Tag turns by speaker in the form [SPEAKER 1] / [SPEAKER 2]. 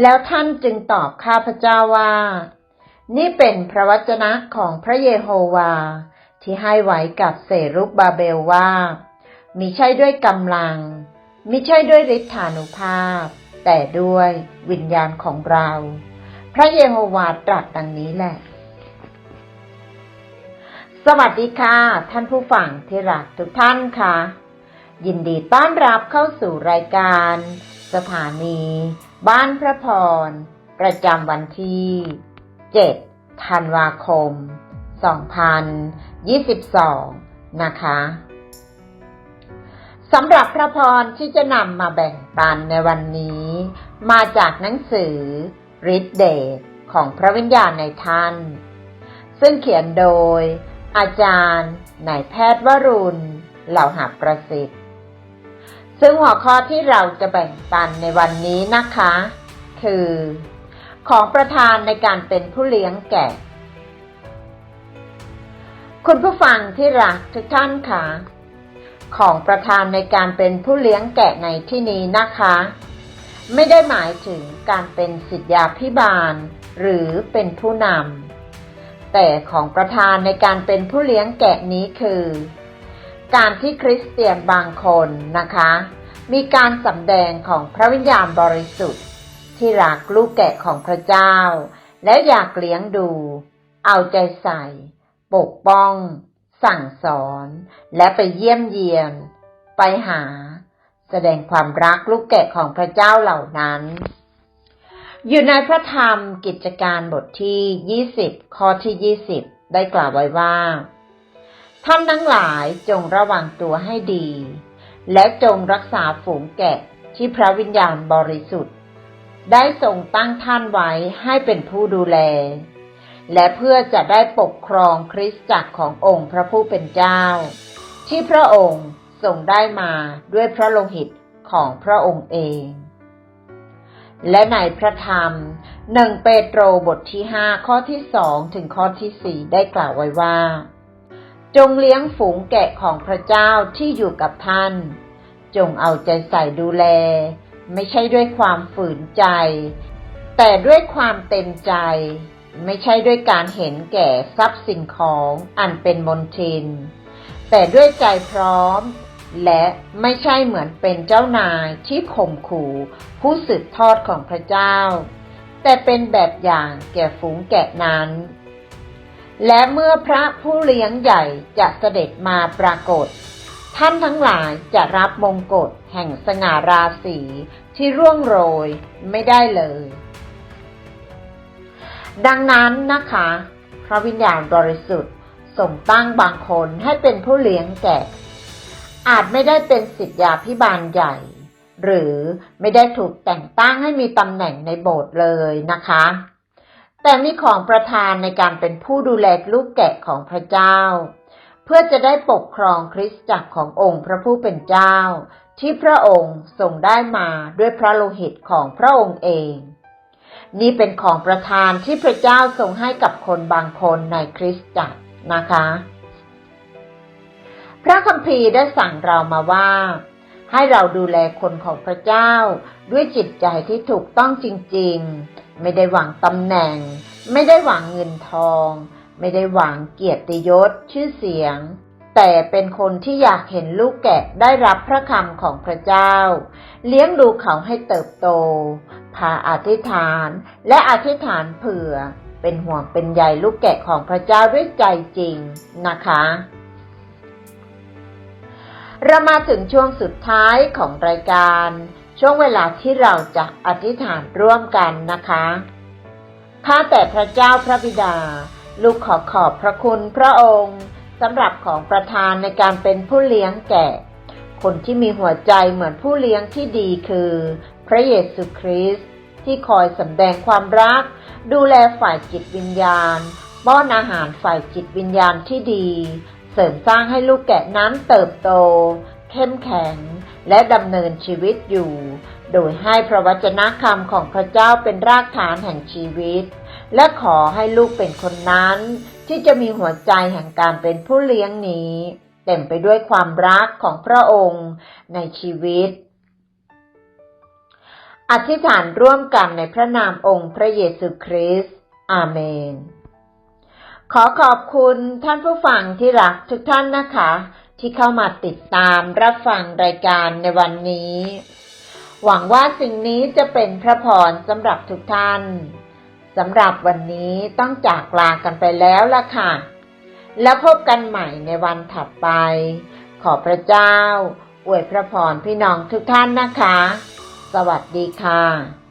[SPEAKER 1] แล้วท่านจึงตอบข้าพเจ้าว่า นี่เป็นพระวจนะของพระเยโฮวา ที่ให้ไว้กับเสรุบบาเบลว่า มิใช่ด้วยกำลัง มิใช่ด้วยฤทธานุภาพ แต่ด้วยวิญญาณของเรา พระเยโฮวาตรัสดังนี้แหละ สวัสดีค่ะ ท่านผู้ฟังที่รักทุกท่านค่ะ ยินดีต้อนรับเข้าสู่รายการ สถานี บ้านพระพร ประจำวันที่ 7 ธันวาคม 2022 นะคะสำหรับพระพรที่จะนำมาแบ่งปันในวันนี้ มาจากหนังสือฤทธิเดชของพระวิญญาณในท่าน ซึ่งเขียนโดย อาจารย์นายแพทย์วรุณ เหล่าหับประสิทธิ์ ซึ่งหัวข้อที่เราจะแบ่งปันในวันนี้นะคะ คือ ของประธานในการเป็นผู้เลี้ยงแกะ คุณผู้ฟังที่รักทุกท่านค่ะ ของประธานในการเป็นผู้เลี้ยงแกะในที่นี้นะคะ ไม่ได้หมายถึงการเป็นสิทธยาพิบาล หรือเป็นผู้นำแต่ของประธานในการเป็นผู้เลี้ยงแกะนี้คือการที่คริสเตียนบางคนนะคะ มีการสำแดงของพระวิญญาณบริสุทธิ์ ที่รักลูกแกะของพระเจ้า และอยากเลี้ยงดู เอาใจใส่ ปกป้อง สั่งสอน และไปเยี่ยมเยียน ไปหา แสดงความรักลูกแกะของพระเจ้าเหล่านั้น อยู่ในพระธรรมกิจการบทที่ 20 ข้อที่ 20 ได้กล่าวไว้ว่าท่านทั้งหลายจงระวังตัวให้ดี และจงรักษาฝูงแกะที่พระวิญญาณบริสุทธิ์ ได้ทรงตั้งท่านไว้ให้เป็นผู้ดูแล และเพื่อจะได้ปกครองคริสตจักรขององค์พระผู้เป็นเจ้า ที่พระองค์ทรงได้มาด้วยพระโลหิตของพระองค์เอง และในพระธรรมหนึ่งเปโตรบทที่ห้าข้อที่สองถึงข้อที่สี่ได้กล่าวไว้ว่า จงเลี้ยงฝูงแกะของพระเจ้าที่อยู่กับท่าน จงเอาใจใส่ดูแล ไม่ใช่ด้วยความฝืนใจ แต่ด้วยความเต็มใจ ไม่ใช่ด้วยการเห็นแก่ทรัพย์สิ่งของอันเป็นมนทิน แต่ด้วยใจพร้อม และไม่ใช่เหมือนเป็นเจ้านายที่ข่มขู่ผู้สืบทอดของพระเจ้า แต่เป็นแบบอย่างแก่ฝูงแกะนั้น และเมื่อพระผู้เลี้ยงใหญ่จะเสด็จมาปรากฏ ท่านทั้งหลายจะรับมงกุฎแห่งสง่าราศีที่ร่วงโรยไม่ได้เลย ดังนั้นนะคะ พระวิญญาณบริสุทธิ์ส่งตั้งบางคนให้เป็นผู้เลี้ยงแกะอาจไม่ได้เป็นสิทธยาพิบาลใหญ่ หรือไม่ได้ถูกแต่งตั้งให้มีตำแหน่งในโบสถ์เลยนะคะ แต่มีของประธานในการเป็นผู้ดูแลลูกแกะของพระเจ้า เพื่อจะได้ปกครองคริสตจักรขององค์พระผู้เป็นเจ้า ที่พระองค์ทรงได้มาด้วยพระโลหิตของพระองค์เอง นี่เป็นของประธานที่พระเจ้าทรงให้กับคนบางคนในคริสตจักรนะคะ พระคัมภีร์ได้สั่งเรามาว่า ให้เราดูแลคนของพระเจ้าด้วยจิตใจที่ถูกต้องจริง ๆ ไม่ได้หวังตำแหน่ง ไม่ได้หวังเงินทอง ไม่ได้หวังเกียรติยศชื่อเสียง แต่เป็นคนที่อยากเห็นลูกแกะได้รับพระคำของพระเจ้า เลี้ยงดูเขาให้เติบโต พาอธิษฐานและอธิษฐานเผื่อ เป็นห่วงเป็นใยลูกแกะของพระเจ้าด้วยใจจริงนะคะเรามาถึงช่วงสุดท้ายของรายการ ช่วงเวลาที่เราจะอธิษฐานร่วมกันนะคะข้าแต่พระเจ้าพระบิดา ลูกขอขอบพระคุณพระองค์สำหรับของประธานในการเป็นผู้เลี้ยงแกะ คนที่มีหัวใจเหมือนผู้เลี้ยงที่ดีคือ พระเยซูคริสต์ที่คอยสำแดงความรัก ดูแลฝ่ายจิตวิญญาณป้อนอาหารฝ่ายจิตวิญญาณที่ดี เสริมสร้างให้ลูกแกะนั้นเติบโต เข้มแข็ง และดำเนินชีวิตอยู่ โดยให้พระวจนะคำของพระเจ้าเป็นรากฐานแห่งชีวิต และขอให้ลูกเป็นคนนั้น ที่จะมีหัวใจแห่งการเป็นผู้เลี้ยงนี้ เต็มไปด้วยความรักของพระองค์ในชีวิต อธิษฐานร่วมกันในพระนามองค์พระเยซูคริสต์อาเมน ขอขอบคุณท่านผู้ฟังที่รักทุกท่านนะคะ ที่เข้ามาติดตามรับฟังรายการในวันนี้ หวังว่าสิ่งนี้จะเป็นพระพรสำหรับทุกท่านสำหรับวันนี้ต้องจากลากันไปแล้วล่ะค่ะ แล้วพบกันใหม่ในวันถัดไป ขอพระเจ้า อวยพระพรพี่น้องทุกท่านนะคะ สวัสดีค่ะ